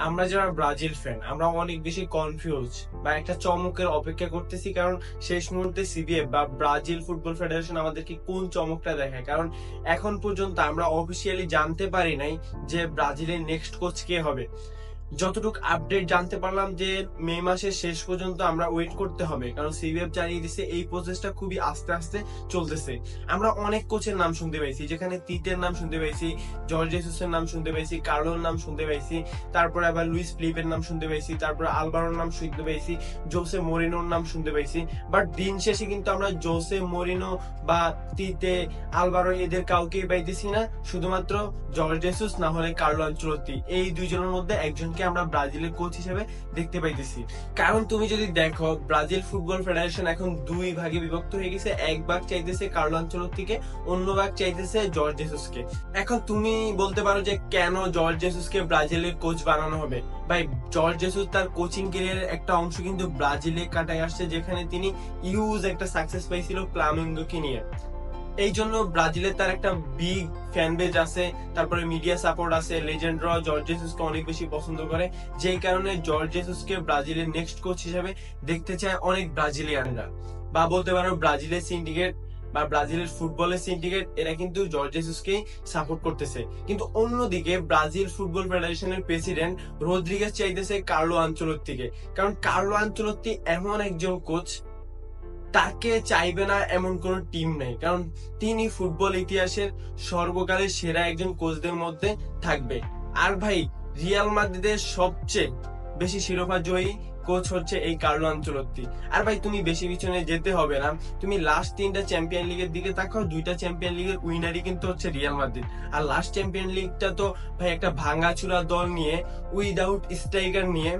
আমরা যারা Brazil fan আমরা অনেক বেশি কনফিউজ বা একটা চমকের অপেক্ষা করতেছি কারণ শেষ মুহূর্তে সিবিএফ বা ব্রাজিল ফুটবল ফেডারেশন আমাদেরকে কোন চমকটা দেখায়? কারণ এখন পর্যন্ত আমরা অফিসিয়ালি জানতে পারি নাই যে ব্রাজিলের নেক্সট কোচ কে হবে। যতটুকু আপডেট জানতে পারলাম যে মে মাসের শেষ পর্যন্ত আমরা ওয়েট করতে হবে, কারণ সিবিএফ জানিয়ে দিছে এই প্রসেসটা খুবই আস্তে আস্তে চলতেছে। আমরা অনেক কোচের নাম শুনতে পাইছি যেখানে তিতের নাম শুনতে পাইছি জর্জ জেসুসের নাম শুনতে পাইছি কার্লোর নাম শুনতে পাইছি তারপরে আবার লুইস ফিলিপের নাম শুনতে পাইছি তারপরে আলবারোর নাম শুনতে পাইছি জোসে মরিনোর নাম শুনতে পাইছি বাট দিন শেষে কিন্তু আমরা জোসে মরিনো বা তিতে, আলবারো এদের কাউকেই পাইতেছি না, শুধুমাত্র জর্জ জেসুস না হলে কার্লো আঞ্চলতি এই দুইজনের মধ্যে একজনকে আমরা ব্রাজিলের কোচ হিসেবে দেখতে পাইতেছি। কারণ তুমি যদি দেখো, ব্রাজিল ফুটবল ফেডারেশন এখন দুই ভাগে বিভক্ত হয়ে গেছে। এক ভাগ চাইতেছে কার্লো আঞ্চলতিকে অন্য ভাগ চাইতেছে জর্জ জেসুসকে। এখন তুমি বলতে পারো যে কেন জর্জ জেসুসকে ব্রাজিলের কোচ বানানো হবে? ভাই, জর্জ জেসুস তার কোচিং ক্যারিয়ারের একটা অংশ কিন্তু ব্রাজিলে কাটায় আসছে, যেখানে তিনি ইউজ একটা সাকসেস পাইছিল ফ্লামিঙ্গোকে নিয়ে। এই জন্য ব্রাজিলের তার একটা বিগ ফ্যান বেজ আছে, তারপরে মিডিয়া সাপোর্ট আছে লেজেন্ডরা জর্জ জেসুসকে অনেক বেশি পছন্দ করে, যেই কারণে জর্জ জেসুসকে ব্রাজিলের নেক্সট কোচ হিসেবে দেখতে চায় অনেক ব্রাজিলিয়ানরা। বা বলতে পারো ব্রাজিলের সিন্ডিকেট বা ব্রাজিলের ফুটবলের সিন্ডিকেট এরা কিন্তু জর্জ জেসুসকেই সাপোর্ট করতেছে। কিন্তু অন্যদিকে ব্রাজিল ফুটবল ফেডারেশনের প্রেসিডেন্ট রদ্রিগেজ চাইতেছে কার্লো আঞ্চলত্তিকে কারণ কার্লো আঞ্চলত্তি এমন একজন কোচ তাকে চাইবে না এমন কোন টিম নেই। কারণ তিনি ফুটবল ইতিহাসের সর্বকালের সেরা একজন কোচদের মধ্যে থাকবে। আর ভাই রিয়াল মাদ্রিদের সবচেয়ে বেশি শিরোপা জয়ী কোচ হচ্ছে এই কার্লো আঞ্চলত্তি। আর ভাই, তুমি বেশি পিছনে যেতে হবে না। তুমি লাস্ট তিনটা চ্যাম্পিয়ন লিগের দিকে তাকাও, দুইটা চ্যাম্পিয়ন লিগের উইনারই কিন্তু হচ্ছে রিয়াল মাদ্রিদ আর লাস্ট চ্যাম্পিয়ন লিগটা তো ভাই একটা ভাঙাচুরা দল নিয়ে উইদাউট স্ট্রাইকার নিয়ে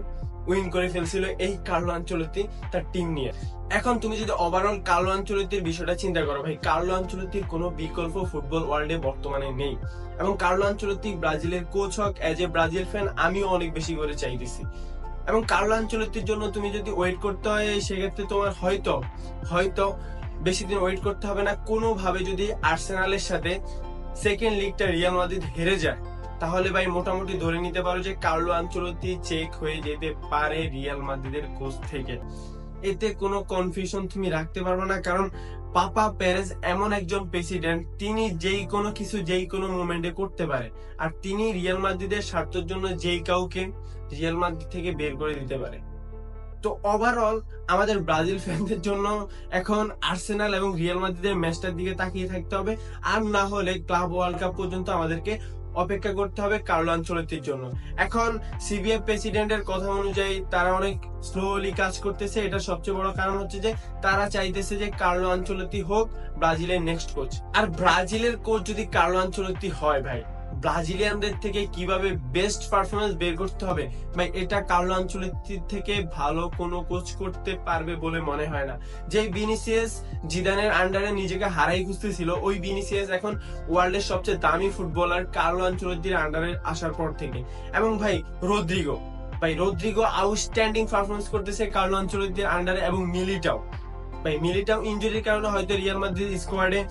উইন করে ফেলছিল এই কার্লো আঞ্চলতি তার টিম নিয়ে। এখন তুমি যদি ওভারঅল কার্লো আঞ্চলতির বিষয়টা চিন্তা করো, ভাই কার্লো আঞ্চলতির কোনো বিকল্প ফুটবল ওয়ার্ল্ডে বর্তমানে নেই। এবং কার্লো আঞ্চলতি ব্রাজিলের কোচ হোক এজ এ ব্রাজিল ফ্যান আমিও অনেক বেশি করে চাইতেছি। এবং কার্লো আঞ্চলতির জন্য তুমি যদি ওয়েট করতে হয়, সেক্ষেত্রে তোমার হয়তো হয়তো বেশি দিন ওয়েট করতে হবে না। কোনোভাবে যদি আর্সেনালের সাথে সেকেন্ড লিগটা রিয়াল মাদ্রিদ হেরে যায় তাহলে ভাই মোটামুটি ধরে নিতে পারো যে কার্লো আঞ্চলতি চেক হয়ে যেতে পারে রিয়াল মাদ্রিদের কোচ থেকে। এতে কোনো কনফিউশন তুমি রাখতে পারবে না, কারণ পাপা পেরেজ এমন একজন প্রেসিডেন্ট তিনি যেই কোনো কিছু যেই কোনো মোমেন্টে করতে পারে। আর তিনি রিয়াল মাদ্রিদের স্বার্থের জন্য যেই কাউকে রিয়াল মাদ্রিদ থেকে বের করে দিতে পারে। তো ওভারঅল আমাদের ব্রাজিল ফ্যানদের জন্য এখন আর্সেনাল এবং রিয়াল মাদ্রিদের ম্যাচটার দিকে তাকিয়ে থাকতে হবে। আর না হলে ক্লাব ওয়ার্ল্ড কাপ পর্যন্ত আমাদেরকে অপেক্ষা করতে হবে কার্লো আঞ্চলতির জন্য। এখন সিবিএফ প্রেসিডেন্টের কথা অনুযায়ী তারা অনেক স্লোলি কাজ করতেছে। এটা সবচেয়ে বড় কারণ হচ্ছে যে, তারা চাইতেছে যে কার্লো আঞ্চলতি হোক ব্রাজিলের নেক্সট কোচ আর ব্রাজিলের কোচ যদি কার্লো আঞ্চলতি হয় ভাই ব্রাজিলিয়ানদের থেকে কীভাবে বেস্ট পারফরমেন্স বের করতে হবে? ভাই, এটা কার্লো আঞ্চলিক থেকে ভালো কোনো কোচ করতে পারবে বলে মনে হয় না। যে বিনিসিয়াস জিদানের আন্ডারে নিজেকে হারাই খুঁজতেছিল, ওই বিনিসিয়াস এখন ওয়ার্ল্ডের সবচেয়ে দামি ফুটবলার কার্লো আঞ্চলিক আন্ডারে আসার পর থেকে। এবং ভাই, রদ্রিগো ভাই, রদ্রিগো আউটস্ট্যান্ডিং পারফরমেন্স করতেছে কার্লো আঞ্চলিকদের আন্ডারে এবং মিলিটাও। ভাই, মিলিটাও ইনজুরির কারণে হয়তো রিয়াল মাদ্রিদ স্কোয়াডে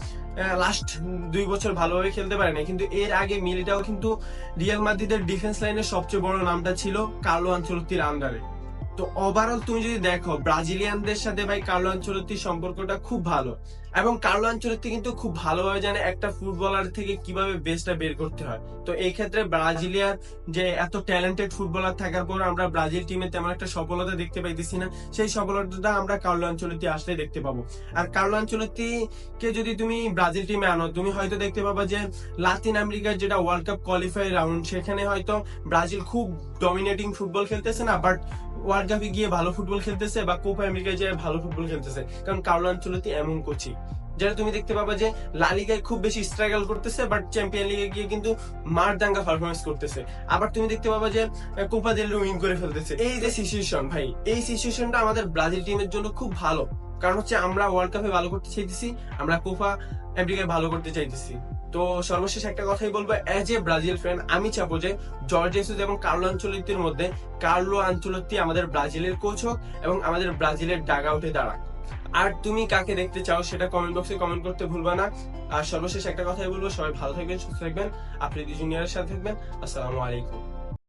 লাস্ট দুই বছর ভালোভাবে খেলতে পারেনি। কিন্তু এর আগে মিলিটাও কিন্তু রিয়াল মাদ্রিদের ডিফেন্স লাইনের সবচেয়ে বড় নামটা ছিল কার্লো আঞ্চলতির আন্ডারে তো ওভারঅল তুমি যদি দেখো, ব্রাজিলিয়ানদের সাথে ভাই কার্লো আঞ্চলতির সম্পর্কটা খুব ভালো। এবং কার্লো আঞ্চলতি কিন্তু খুব ভালোভাবে জানে একটা ফুটবলার থেকে কীভাবে বেস্টটা বের করতে হয়। তো এই ক্ষেত্রে ব্রাজিলিয়ান যে এত ট্যালেন্টেড ফুটবলার থাকার পর আমরা ব্রাজিল টিমে তেমন একটা সফলতা দেখতে পাইতেছি না। সেই সফলতাটা আমরা কার্লো আঞ্চলতি আসলে দেখতে পাবো। আর কার্লো আঞ্চলতি কে যদি তুমি ব্রাজিল টিমে আনো, তুমি হয়তো দেখতে পাবা যে লাতিন আমেরিকার যেটা ওয়ার্ল্ড কাপ কোয়ালিফাই রাউন্ড সেখানে হয়তো ব্রাজিল খুব ডমিনেটিং ফুটবল খেলতেছে না বাট ওয়ার্ল্ড কাপে গিয়ে ভালো ফুটবল খেলতেছে বা কোপা আমেরিকায় ভালো ফুটবল খেলতেছে। কারণ এমন কোচি। যেটা তুমি দেখতে পাবা যে লালিগায় খুব বেশি স্ট্রাগল করতেছে বাট চ্যাম্পিয়ন লিগে গিয়ে কিন্তু পারফরমেন্স করতেছে। আবার তুমি দেখতে পাবা যে কোপা দেল উইন করে ফেলতেছে। এই যে সিচুয়েশন ভাই, এই সিচুয়েশনটা আমাদের ব্রাজিল টিমের জন্য খুব ভালো। কারণ হচ্ছে আমরা ওয়ার্ল্ড কাপে ভালো করতে চাইতেছি, আমরা কোপা আমেরিকায় ভালো করতে চাইতেছি। তো সর্বশেষ একটা কথাই বলব এজ এ ব্রাজিল ফ্যান আমি চাবো যে জর্জ জেসুস এবং কার্লো আঞ্চলিতির মধ্যে কার্লো আঞ্চলিকটি আমাদের ব্রাজিলের কোচ হোক এবং আমাদের ব্রাজিলের ডাগ আউটে দাঁড়াক। আর তুমি কাকে দেখতে চাও সেটা কমেন্ট বক্সে কমেন্ট করতে ভুলবা না। আর সর্বশেষ একটা কথাই বলব, সবাই ভালো থাকবেন, সুস্থ থাকবেন, আপনি জুনিয়রের সাথে থাকবেন, আসসালামু আলাইকুম।